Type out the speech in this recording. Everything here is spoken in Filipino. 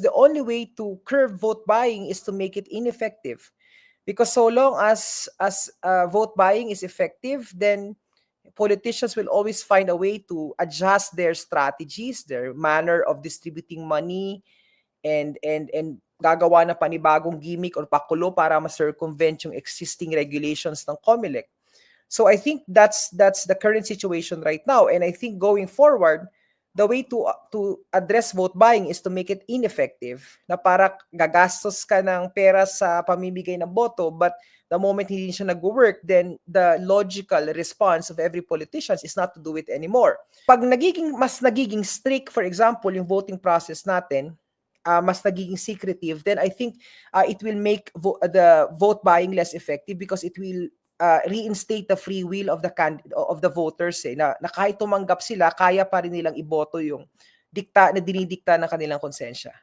The only way to curb vote buying is to make it ineffective. Because so long as as uh, vote buying is effective, then politicians will always find a way to adjust their strategies, their manner of distributing money, and and and gagawa na panibagong gimmick or pakulo para ma-circumvent yung existing regulations ng COMELEC. So I think that's that's the current situation right now and I think going forward the way to to address vote buying is to make it ineffective na para gagastos ka ng pera sa pamimigay ng boto but the moment hindi siya nag-work then the logical response of every politician is not to do it anymore. Pag nagiging mas nagiging strict for example yung voting process natin uh, mas nagiging secretive then I think uh, it will make vo- the vote buying less effective because it will uh, reinstate the free will of the can of the voters eh, na, na kahit tumanggap sila kaya pa rin nilang iboto yung dikta na dinidikta ng kanilang konsensya.